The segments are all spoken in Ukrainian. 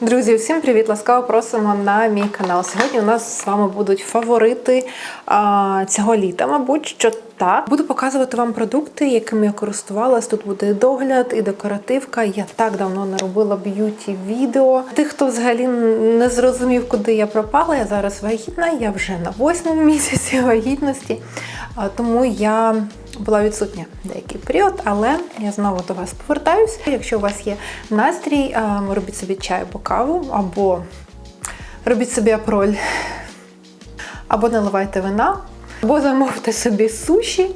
Друзі, всім привіт! Ласкаво просимо на мій канал. Сьогодні у нас з вами будуть фаворити а, цього літа, мабуть, що так. Буду показувати вам продукти, якими я користувалась. Тут буде догляд, і декоративка. Я так давно не робила б'юті відео. Тих, хто взагалі не зрозумів, куди я пропала, я зараз вагітна, я вже на восьмому місяці вагітності. Тому я була відсутня деякий період, але я знову до вас повертаюся. Якщо у вас є настрій, робіть собі чай або каву, або робіть собі апроль, або наливайте вина, або замовте собі суші.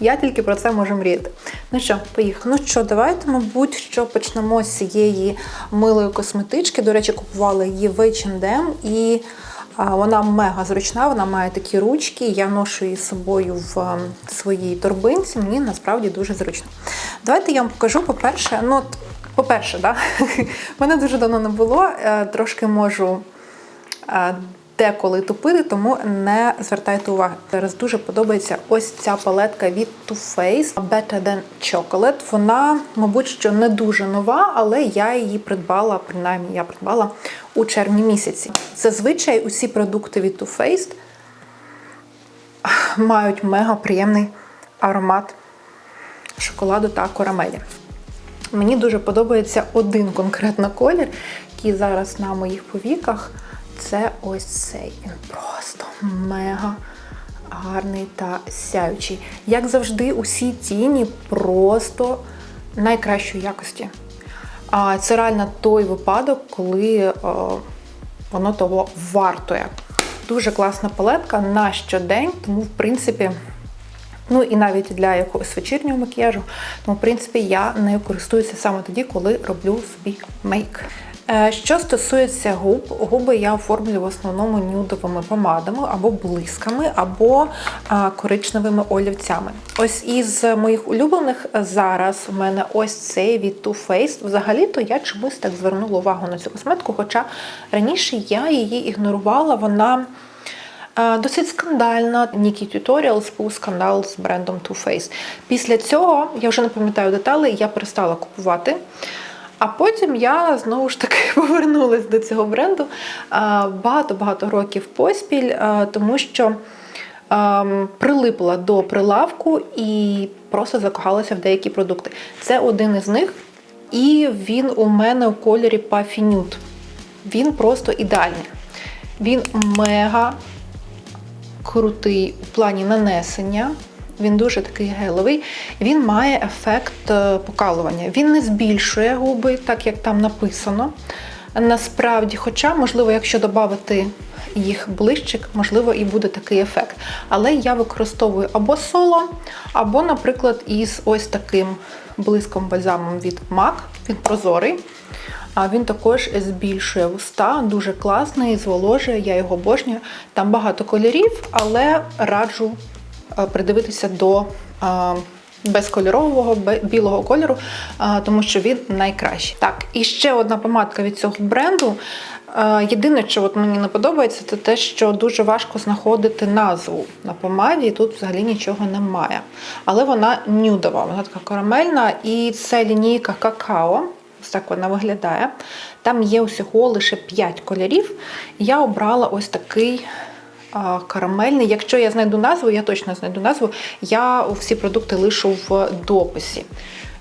Я тільки про це можу мріяти. Ну що, поїхали. Ну що, давайте, мабуть, що почнемо з цієї милої косметички. До речі, купувала її в H&M і вона мега зручна, вона має такі ручки. Я ношу її з собою в ем, своїй торбинці. Мені насправді дуже зручно. Давайте я вам покажу, по-перше, ну, по-перше, да? мене дуже давно не було. е, Трошки можу е, деколи тупити, тому не звертайте уваги. Зараз дуже подобається ось ця палетка від Too Faced Better Than Chocolate. Вона, мабуть, що не дуже нова, але я її придбала, принаймні я придбала у червні місяці. Зазвичай усі продукти від Too Faced мають мега приємний аромат шоколаду та карамелі. Мені дуже подобається один конкретно колір, який зараз на моїх повіках. Це ось цей. Він просто мега гарний та сяючий. Як завжди, усі тіні просто найкращої якості. А це реально той випадок, коли о, воно того вартує. Дуже класна палетка на щодень, тому, в принципі, Ну і навіть для якогось вечірнього макіяжу. Тому, в принципі, я нею користуюся саме тоді, коли роблю собі мейк. Е, Що стосується губ, губи я оформлюю в основному нюдовими помадами або блисками, або коричневими олівцями. Ось із моїх улюблених зараз у мене ось цей від Too Faced. Взагалі-то я чомусь так звернула увагу на цю косметику, хоча раніше я її ігнорувала, вона. Е, Досить скандальна. Нікі Tutorials був скандал з брендом Too Faced. Після цього, я вже не пам'ятаю деталей, я перестала купувати. А потім я знову ж таки повернулася до цього бренду багато-багато років поспіль, тому що прилипла до прилавку і просто закохалася в деякі продукти. Це один із них, і він у мене у кольорі Nude. Він просто ідеальний. Він мега крутий у плані нанесення. Він дуже такий гелевий. Він має ефект е, покалування. Він не збільшує губи, так як там написано. Насправді, хоча, можливо, якщо додати їх ближчик, можливо, і буде такий ефект. Але я використовую або соло, або, наприклад, із ось таким блиском бальзамом від MAC. Він прозорий. А він також збільшує вуста, дуже класний, зволожує, я його обожнюю. Там багато кольорів, але раджу придивитися до е, безкольорового, білого кольору, е, тому що він найкращий. Так, і ще одна помадка від цього бренду. Е, Єдине, що от мені не подобається, це те, що дуже важко знаходити назву на помаді, і тут взагалі нічого немає. Але вона нюдова, вона така карамельна, і це лінійка какао. Ось так вона виглядає. Там є усього лише 5 кольорів. Я обрала ось такий карамельний. Якщо я знайду назву, я точно знайду назву. Я всі продукти лишу в дописі.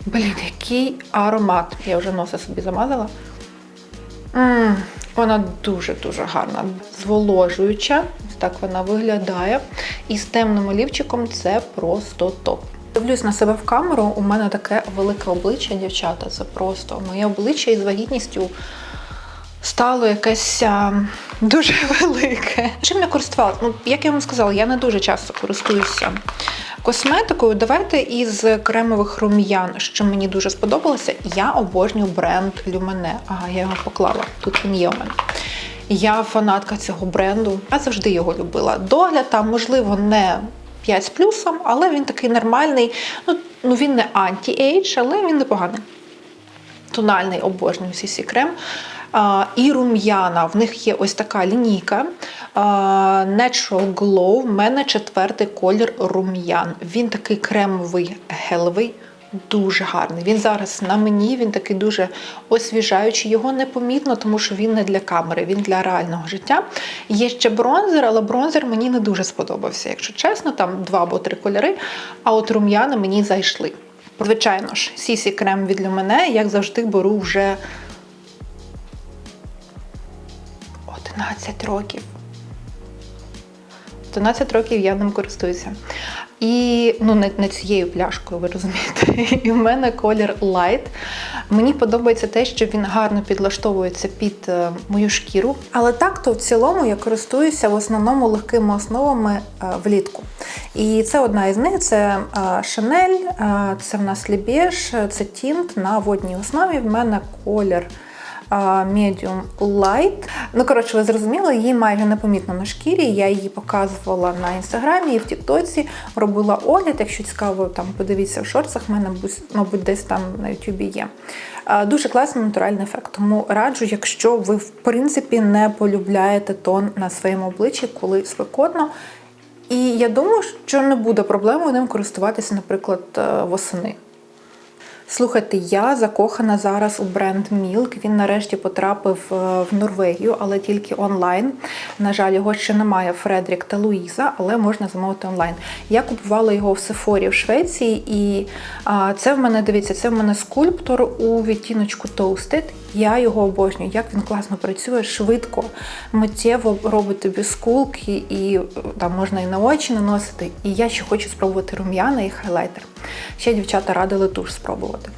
Блін, який аромат. Я вже носа собі замазала. м вона дуже-дуже гарна, зволожуюча. Так вона виглядає. І з темним олівчиком це просто топ. Дивлюсь на себе в камеру, у мене таке велике обличчя, дівчата. Це просто моє обличчя із вагітністю стало якесь а, дуже велике. Чим я користувалася? Ну, як я вам сказала, я не дуже часто користуюся косметикою. Давайте із кремових рум'ян, що мені дуже сподобалося, я обожнюю бренд Lumene. Ага, я його поклала. Тут він є у мене. Я фанатка цього бренду. Я завжди його любила. Догляд там, можливо, не 5 з плюсом, але він такий нормальний. Ну, ну він не анті-ейдж, але він непоганий. Тональний обожнюю CC крем. І рум'яна. В них є ось така лінійка Natural Glow. В мене четвертий колір рум'ян. Він такий кремовий, гелевий, дуже гарний. Він зараз на мені, він такий дуже освіжаючий. Його не помітно, тому що він не для камери, він для реального життя. Є ще бронзер, але бронзер мені не дуже сподобався, якщо чесно, там два або три кольори. А от рум'яна мені зайшли. Звичайно ж, Сісі крем від Люмене, як завжди, беру вже 11 років. 11 років я ним користуюся. І ну, не, не цією пляшкою, ви розумієте. І в мене колір Light. Мені подобається те, що він гарно підлаштовується під е, мою шкіру. Але так, то в цілому я користуюся в основному легкими основами е, влітку. І це одна із них: це е, Chanel, це в нас Лібеж, це тінт на водній основі. В мене колір Medium Light. Ну, коротше, ви зрозуміли, її майже непомітно на шкірі. Я її показувала на інстаграмі і в Тіктоці, робила огляд. Якщо цікаво, там подивіться в шорцах, в мене мабуть десь там на Ютубі є. Дуже класний натуральний ефект. Тому раджу, якщо ви в принципі не полюбляєте тон на своєму обличчі, коли спекотно. І я думаю, що не буде проблемою ним користуватися, наприклад, е, восени. Слухайте, я закохана зараз у бренд Milk. Він нарешті потрапив е, в Норвегію, але тільки онлайн. На жаль, його ще немає Фредрік та Луїза, але можна замовити онлайн. Я купувала його в Сефорі в Швеції, і це в мене, дивіться, це в мене скульптор у відтіночку Toasted. Я його обожнюю, як він класно працює, швидко, миттєво робить тобі скулки, і там можна і на очі наносити. І я ще хочу спробувати рум'яна і хайлайтер. Ще дівчата радили туш спробувати.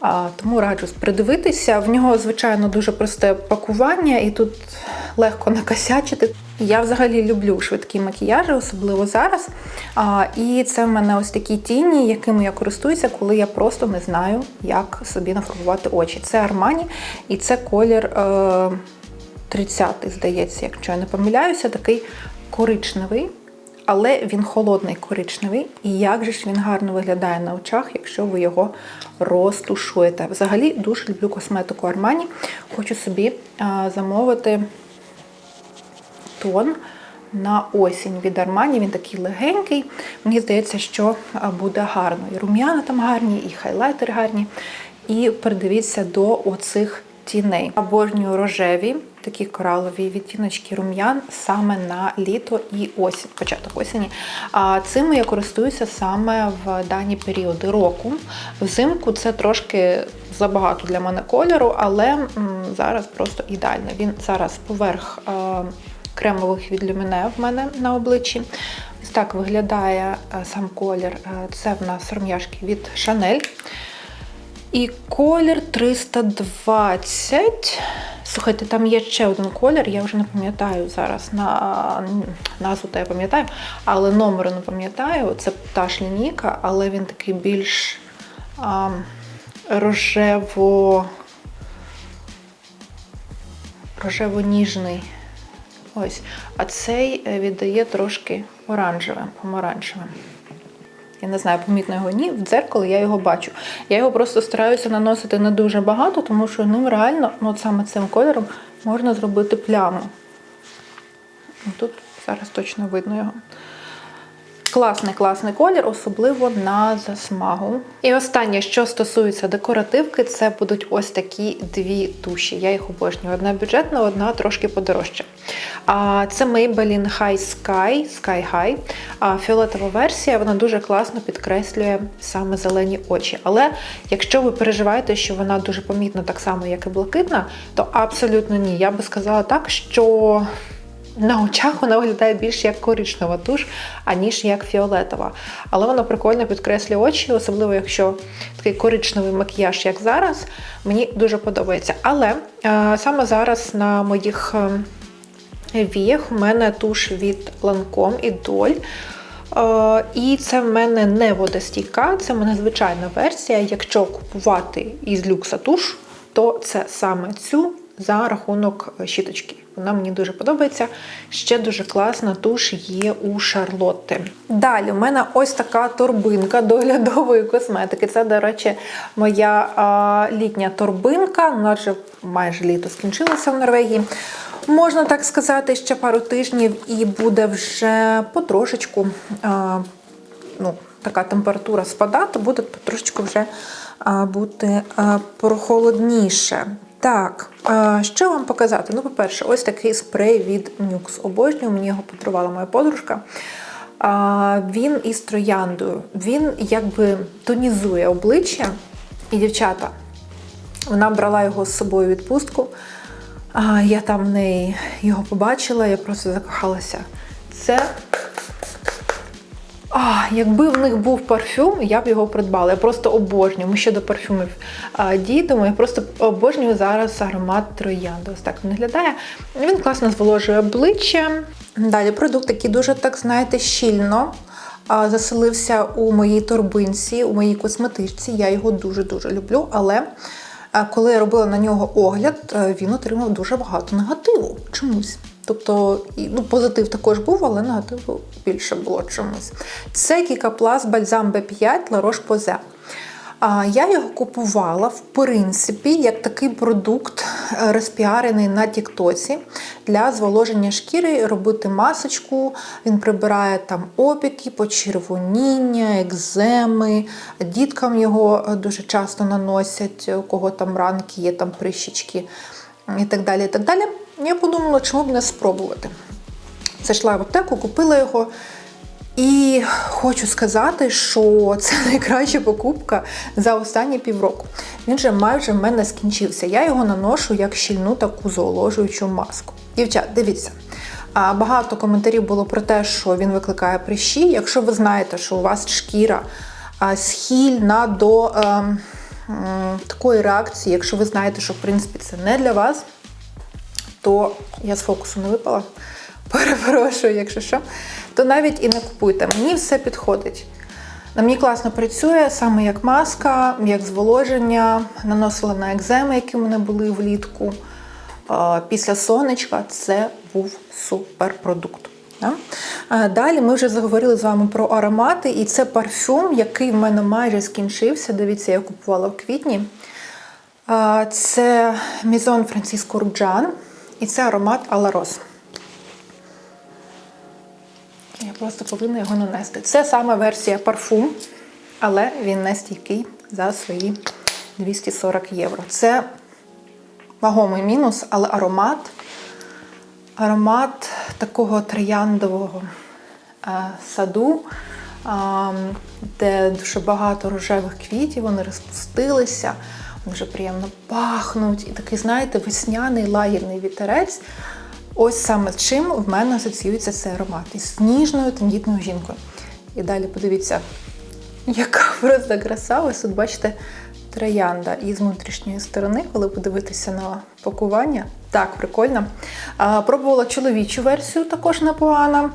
А, Тому раджу придивитися. В нього, звичайно, дуже просте пакування, і тут легко накосячити. Я взагалі люблю швидкі макіяжі, особливо зараз. А, І це в мене ось такі тіні, якими я користуюся, коли я просто не знаю, як собі нафарбувати очі. Це Armani і це колір е, 30, здається, якщо я не помиляюся, такий коричневий. Але він холодний коричневий, і як же ж він гарно виглядає на очах, якщо ви його розтушуєте. Взагалі дуже люблю косметику Armani. Хочу собі а, замовити тон на осінь від Armani. Він такий легенький. Мені здається, що буде гарно. І рум'яна там гарні, і хайлайтери гарні. І придивіться до оцих тіней. Обожнюю рожеві, такі коралові відтіночки рум'ян саме на літо і осінь, початок осені. А цими я користуюся саме в дані періоди року. Взимку це трошки забагато для мене кольору, але м, зараз просто ідеально. Він зараз поверх. е, Кремових від Люміне в мене на обличчі. Ось так виглядає е, сам колір. Е, Це в нас рум'яшки від Chanel. І колір 320. Слухайте, там є ще один колір, я вже не пам'ятаю зараз на назву, то я пам'ятаю, але номеру не пам'ятаю. Це та ж лінійка, але він такий більш а, рожево. рожево-ніжний. Ось. А цей е, віддає трошки оранжевим, помаранчевим. Я не знаю, помітно його ні. В дзеркало я його бачу. Я його просто стараюся наносити не дуже багато, тому що ним реально, ну от саме цим кольором, можна зробити пляму. Тут зараз точно видно його. Класний класний колір, особливо на засмагу. І останнє, що стосується декоративки, це будуть ось такі дві туші. Я їх обожнюю. Одна бюджетна, одна трошки подорожча. А це Maybelline High Sky, Sky High. А фіолетова версія, вона дуже класно підкреслює саме зелені очі. Але якщо ви переживаєте, що вона дуже помітна так само, як і блакитна, то абсолютно ні. Я би сказала так, що. На очах вона виглядає більш як коричнева туш, аніж як фіолетова. Але вона прикольно підкреслює очі, особливо якщо такий коричневий макіяж, як зараз, мені дуже подобається. Але е, саме зараз на моїх е, віях у мене туш від Lancome і Dolь. Е, і це в мене не водостійка, це в мене звичайна версія. Якщо купувати із люкса туш, то це саме цю за рахунок щіточки. Вона мені дуже подобається. Ще дуже класна туш є у Шарлотти. Далі у мене ось така торбинка доглядової косметики. Це, до речі, моя а, літня торбинка. Вона вже майже літо скінчилася в Норвегії. Можна так сказати, ще пару тижнів, і буде вже потрошечку а, ну, така температура спадати, буде трошечки вже бути прохолодніше. Так, що вам показати? Ну, по-перше, ось такий спрей від Nux. Обожнюю, мені його подарувала моя подружка. Він із трояндою. Він якби тонізує обличчя. І дівчата, вона брала його з собою відпустку. Я там в неї його побачила, я просто закохалася. Це. А, якби в них був парфюм, я б його придбала. Я просто обожнюю. Ми ще до парфюмів а, дійдемо. Я просто обожнюю зараз аромат троянди. Ось так він виглядає. Він класно зволожує обличчя. Далі продукт, який дуже, так знаєте, щільно а, заселився у моїй торбинці, у моїй косметичці. Я його дуже-дуже люблю, але. Коли я робила на нього огляд, е, він отримав дуже багато негативу чомусь. Тобто, ну, позитив також був, але негативу більше було чомусь. Це Кікаплас Бальзам B5 La Roche-Posay. А, Я його купувала, в принципі, як такий продукт, е, розпіарений на Тіктоці для зволоження шкіри, робити масочку. Він прибирає там опіки, почервоніння, екземи. Діткам його е, дуже часто наносять, у кого там ранки є, там прищічки і так далі. і так далі. Я подумала, чому б не спробувати. Зайшла в аптеку, купила його. І хочу сказати, що це найкраща покупка за останні півроку. Він же майже в мене скінчився. Я його наношу як щільну таку зволожуючу маску. Дівчат, дивіться. Багато коментарів було про те, що він викликає прищі. Якщо ви знаєте, що у вас шкіра схильна до е, е, такої реакції, якщо ви знаєте, що в принципі це не для вас, то я з фокусу не випала. Перепрошую, якщо що, то навіть і не купуйте. Мені все підходить. На мені класно працює саме як маска, як зволоження, наносила на екземи, які в мене були влітку. Після сонечка це був суперпродукт. Далі ми вже заговорили з вами про аромати, і це парфюм, який в мене майже скінчився. Дивіться, я купувала в квітні. Це Мізон Франциско Рубджан, і це аромат Аларос. Я просто повинна його нанести. Це саме версія парфум, але він не стійкий за свої 240 євро. Це вагомий мінус, але аромат аромат такого трояндового е, саду, де дуже багато рожевих квітів, вони розпустилися, вже приємно пахнуть. І такий, знаєте, весняний лагідний вітерець. Ось саме з чим в мене асоціюється цей аромат із ніжною тендітною жінкою. І далі подивіться, яка просто краса. Ось тут бачите троянда із внутрішньої сторони, коли подивитися на пакування. Так, прикольно. А, Пробувала чоловічу версію, також непогана.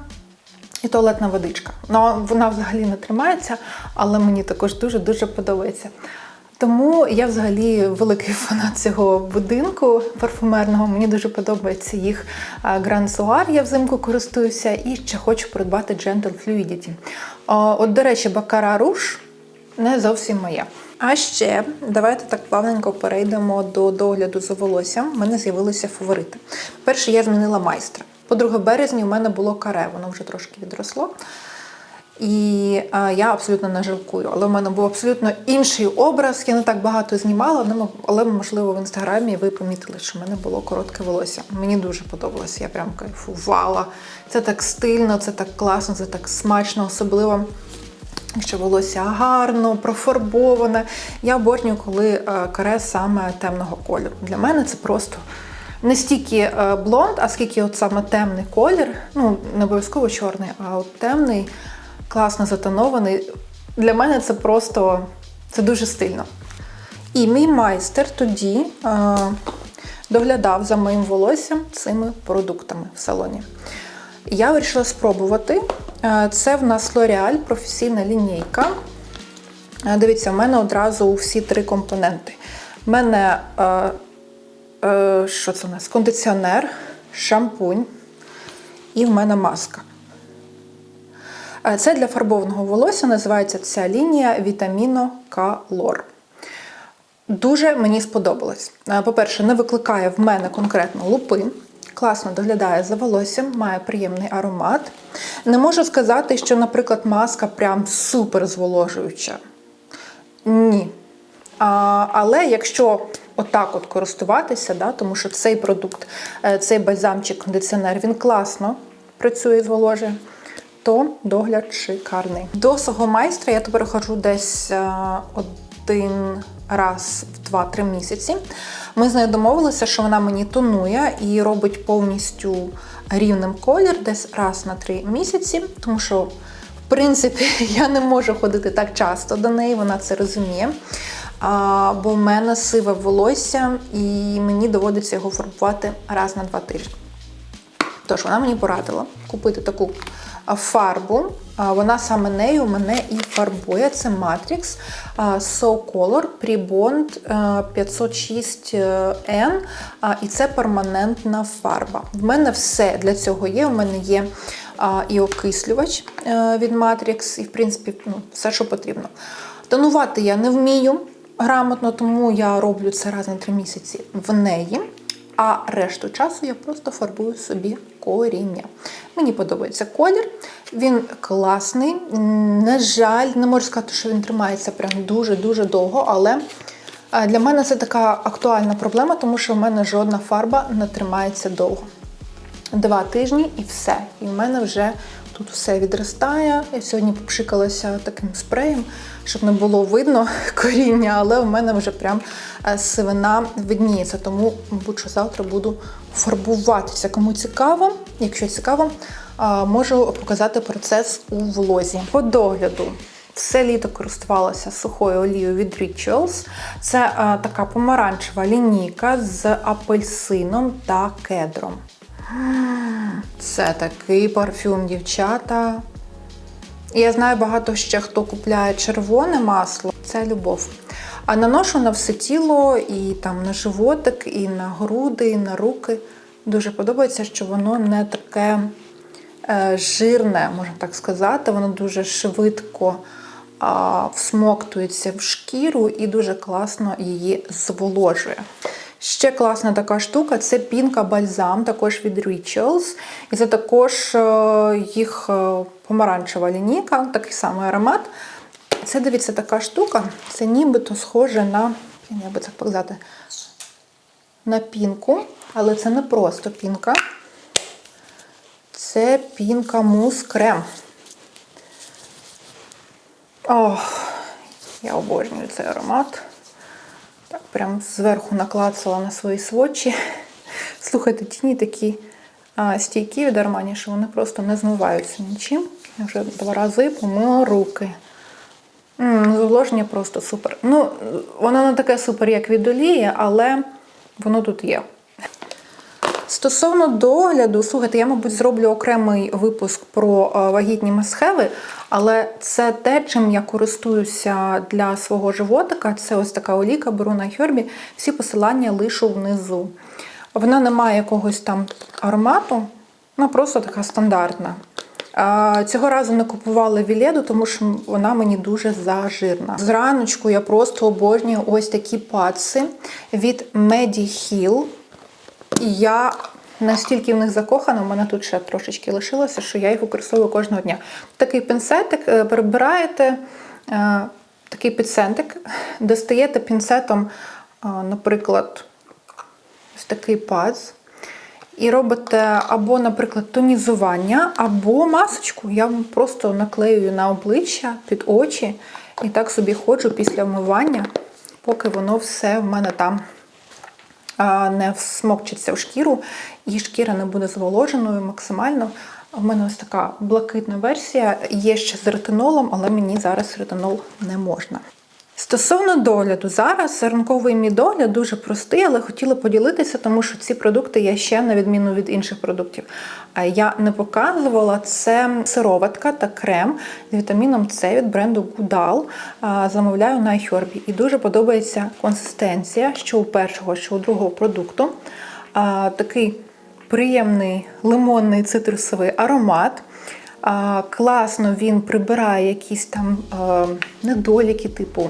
І туалетна водичка. Ну, вона взагалі не тримається, але мені також дуже-дуже подобається. Тому я взагалі великий фанат цього будинку парфумерного. Мені дуже подобається їх Grand Soir, я взимку користуюся, і ще хочу придбати Gentle Fluidity. От, до речі, Baccarat Rouge не зовсім моя. А ще давайте так плавненько перейдемо до догляду за волоссям. У мене з'явилися фаворити. Перше, я змінила майстра. По 2 березня у мене було каре, воно вже трошки відросло. І а, я абсолютно не жалкую. Але в мене був абсолютно інший образ. Я не так багато знімала, але, можливо, в інстаграмі ви помітили, що в мене було коротке волосся. Мені дуже подобалося, я прям кайфувала. Це так стильно, це так класно, це так смачно, особливо. Що волосся гарно, профарбоване. Я обожнюю, коли каре саме темного кольору. Для мене це просто не стільки блонд, а скільки от саме темний колір. Ну, не обов'язково чорний, а от темний класно затонований. Для мене це просто це дуже стильно. І мій майстер тоді е, доглядав за моїм волоссям цими продуктами в салоні. Я вирішила спробувати. Е, це в нас L'Oreal професійна лінійка. Е, дивіться, в мене одразу всі три компоненти. У мене е, е, що це у нас? кондиціонер, шампунь і в мене маска. Це для фарбованого волосся називається ця лінія Вітаміно Калор. Дуже мені сподобалось. Е, по-перше, не викликає в мене конкретно лупи. Класно доглядає за волоссям, має приємний аромат. Не можу сказати, що, наприклад, маска прям супер зволожуюча. Ні. А, але якщо отак от користуватися, да, тому що цей продукт, е, цей бальзамчик, кондиціонер, він класно працює зволожує, то догляд шикарний. До свого майстра я тепер ходжу десь е, один раз в 2-3 місяці. Ми з нею домовилися, що вона мені тонує і робить повністю рівним колір десь раз на 3 місяці, тому що в принципі, я не можу ходити так часто до неї, вона це розуміє. А, бо в мене сиве волосся, і мені доводиться його фарбувати раз на два тижні. Тож вона мені порадила купити таку фарбу. Вона саме нею мене і фарбує. Це Matrix So Color Pre-Bond 506N. І це перманентна фарба. В мене все для цього є. У мене є і окислювач е, від Matrix, і, в принципі, ну, все, що потрібно. Тонувати я не вмію грамотно, тому я роблю це раз на три місяці в неї. А решту часу я просто фарбую собі коріння. Мені подобається колір, він класний. На жаль, не можу сказати, що він тримається прям дуже-дуже довго, але для мене це така актуальна проблема, тому що в мене жодна фарба не тримається довго. Два тижні і все. І в мене вже тут все відростає. Я сьогодні попшикалася таким спреєм, щоб не було видно коріння, але в мене вже прям е, сивина видніється. Тому, мабуть, що завтра буду фарбуватися. Кому цікаво, якщо цікаво, можу показати процес у влозі. По догляду. Все літо користувалася сухою олією від Rituals. Це е, така помаранчева лінійка з апельсином та кедром. Це такий парфюм, дівчата. Я знаю багато ще хто купляє червоне масло. Це любов. А наношу на все тіло, і там на животик, і на груди, і на руки. Дуже подобається, що воно не таке е, жирне, можна так сказати. Воно дуже швидко а, всмоктується в шкіру і дуже класно її зволожує. Ще класна така штука це пінка бальзам, також від Rituals. І це також е, їх е, помаранчева лінійка, такий самий аромат. Це дивіться така штука, це нібито схоже на, як би так показати, на пінку, але це не просто пінка. Це пінка мус крем. Ох, я обожнюю цей аромат. Так, прям зверху наклацала на свої свочі. Слухайте, тіні такі а, стійкі від Армані, що вони просто не змиваються нічим. Я вже два рази помила руки. М, Зволоження просто супер. Ну, воно не таке супер, як від олії, але воно тут є. Стосовно догляду, слухайте, я, мабуть, зроблю окремий випуск про е, вагітні масхеви, але це те, чим я користуюся для свого животика. Це ось така оліка, беру на Хербі. Всі посилання лишу внизу. Вона не має якогось там аромату, вона просто така стандартна. Цього разу не купувала Віледу, тому що вона мені дуже зажирна. Зраночку я просто обожнюю ось такі паци від Mediheal. І я настільки в них закохана, у мене тут ще трошечки лишилося, що я їх використовую кожного дня. Такий пінцетик, е, перебираєте е, такий підсентик, достаєте пінцетом, е, наприклад, ось такий паз. І робите або, наприклад, тонізування, або масочку. Я вам просто наклеюю на обличчя під очі і так собі ходжу після вмивання, поки воно все в мене там не всмокчиться в шкіру, і шкіра не буде зволоженою максимально. У мене ось така блакитна версія, є ще з ретинолом, але мені зараз ретинол не можна. Стосовно догляду, зараз ранковий мій догляд дуже простий, але хотіла поділитися, тому що ці продукти я ще, на відміну від інших продуктів, е, я не показувала. Це сироватка та крем з вітаміном С від бренду Гудал. Замовляю на iHerb. І дуже подобається консистенція, що у першого, що у другого продукту. Такий приємний лимонний цитрусовий аромат. Класно він прибирає якісь там е, недоліки, типу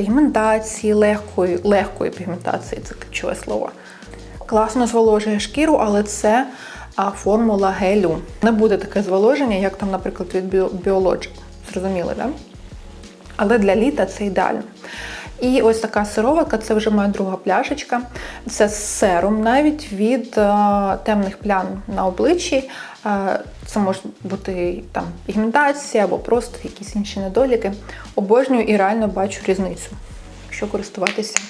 пігментації, легкої, легкої пігментації, це ключове слово. класно зволожує шкіру, але це формула гелю. Не буде таке зволоження, як там, наприклад, від Bio- Biologic. Зрозуміли, так? Да? Але для літа це ідеально. І ось така сироватка, це вже моя друга пляшечка. Це сером навіть від е, темних плям на обличчі. Е, це може бути там пігментація або просто якісь інші недоліки. Обожнюю і реально бачу різницю, якщо користуватися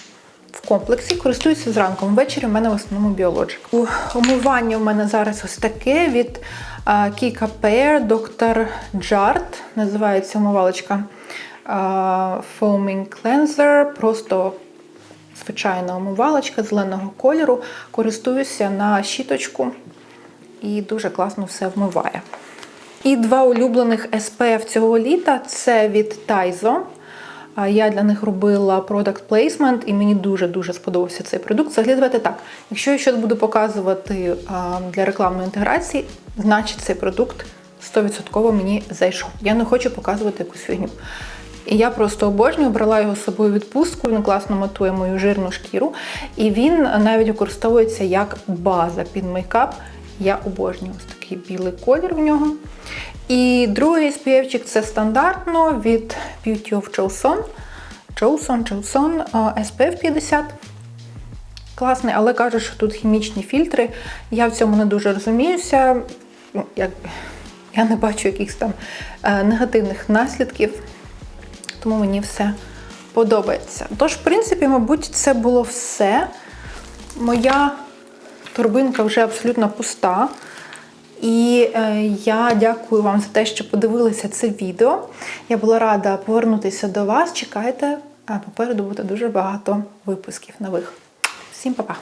в комплексі. Користуюся зранку. Ввечері в мене в основному біологік. У в мене зараз ось таке від е, Kika Pair Dr. Jart. Називається омивалочка е, Foaming Cleanser. Просто звичайна омивалочка зеленого кольору. Користуюся на щіточку і дуже класно все вмиває. І два улюблених SPF цього літа це від Taizo. Я для них робила product placement, і мені дуже-дуже сподобався цей продукт. Заглядайте так. Якщо я щось буду показувати для рекламної інтеграції, значить цей продукт 100% мені зайшов. Я не хочу показувати якусь фігню. І я просто обожнюю, брала його з собою відпустку, він класно матує мою жирну шкіру. І він навіть використовується як база під мейкап. Я обожнюю ось такий білий колір в нього. І другий SPF це стандартно від Beauty of Joseon. Joseon, Joseon SPF 50. Класний, але кажуть, що тут хімічні фільтри. Я в цьому не дуже розуміюся. Ну. Я не бачу якихось там е, негативних наслідків, тому мені все подобається. Тож, в принципі, мабуть, це було все. Моя торбинка вже абсолютно пуста. І е, я дякую вам за те, що подивилися це відео. Я була рада повернутися до вас. Чекайте, попереду буде дуже багато випусків нових. Всім па-па!